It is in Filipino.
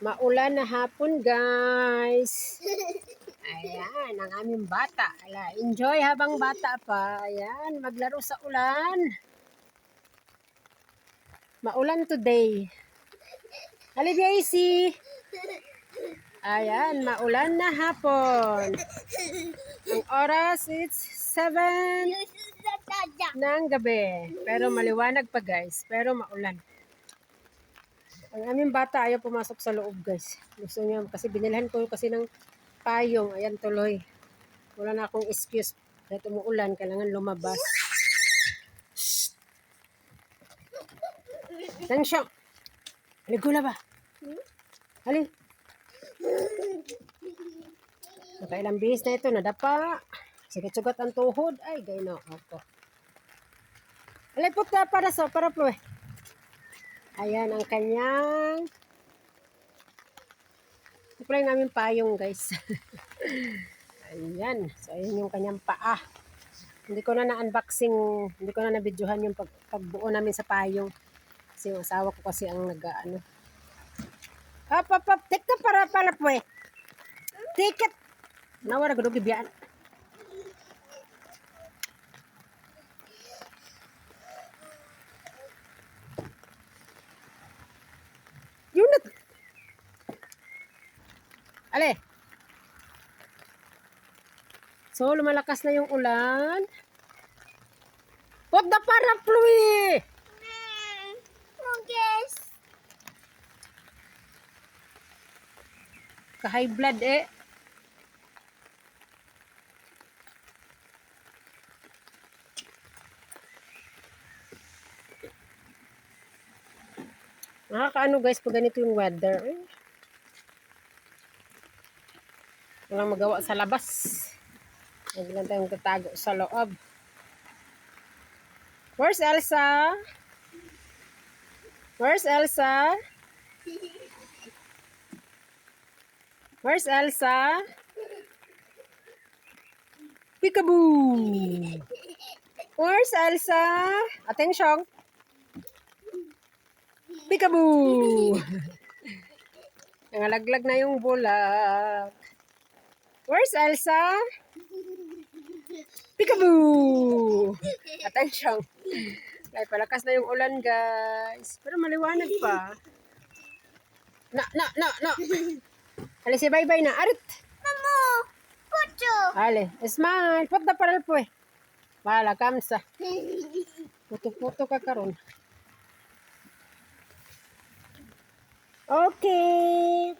Maulan na hapon, guys. Ayan, ang aming bata. Ala, enjoy habang bata pa. Ayan, maglaro sa ulan. Maulan today. Hali, Daisy. Ayan, maulan na hapon. Ang oras, it's 7 ng gabi. Pero maliwanag pa, guys. Pero maulan. Ang aming bata ayaw pumasok sa loob, guys. Gusto niya, kasi binilhan ko kasi ng payong. Ayan, tuloy. Wala na akong excuse. Dahil umuulan, kailangan lumabas. Tang siya. Ligula ba? Hali. Nakailang bihis na ito, nadapa. Sigat-sugat ang tuhod. Ay, gay na ako. Alay, puta para sa, para po eh. Ayan ang kanyang yung aming payong guys. ayan. So, ayan yung kanyang paa. Hindi ko na na-unboxing, hindi ko na na-videohan yung pag, pagbuo namin sa payong. Kasi yung asawa ko kasi ang nag ano. Up, up, up. Take na para pala po eh. Ticket. Nawara ko biyaan. Yun na. Ale. So, lumalakas na yung ulan. Put the parapluie! Focus. Ka-high blood eh. Nakakaano guys pag ganito yung weather. Eh. Walang magawa sa labas. Huwag lang tayong tatago sa loob. Where's Elsa? Where's Elsa? Where's Elsa? Peekaboo! Where's Elsa? Attention! Peekaboo! Nangalaglag na yung bulak. Where's Elsa? Peekaboo! Attention! Ay, palakas na yung ulan, guys. Pero maliwanag pa. Na, na, na, na. Ali si bye-bye na. Arit! Mamo. Pucho. Ale, smile. Put na paral po eh. Wala, kamsa. Puto-puto ka karon. Okay.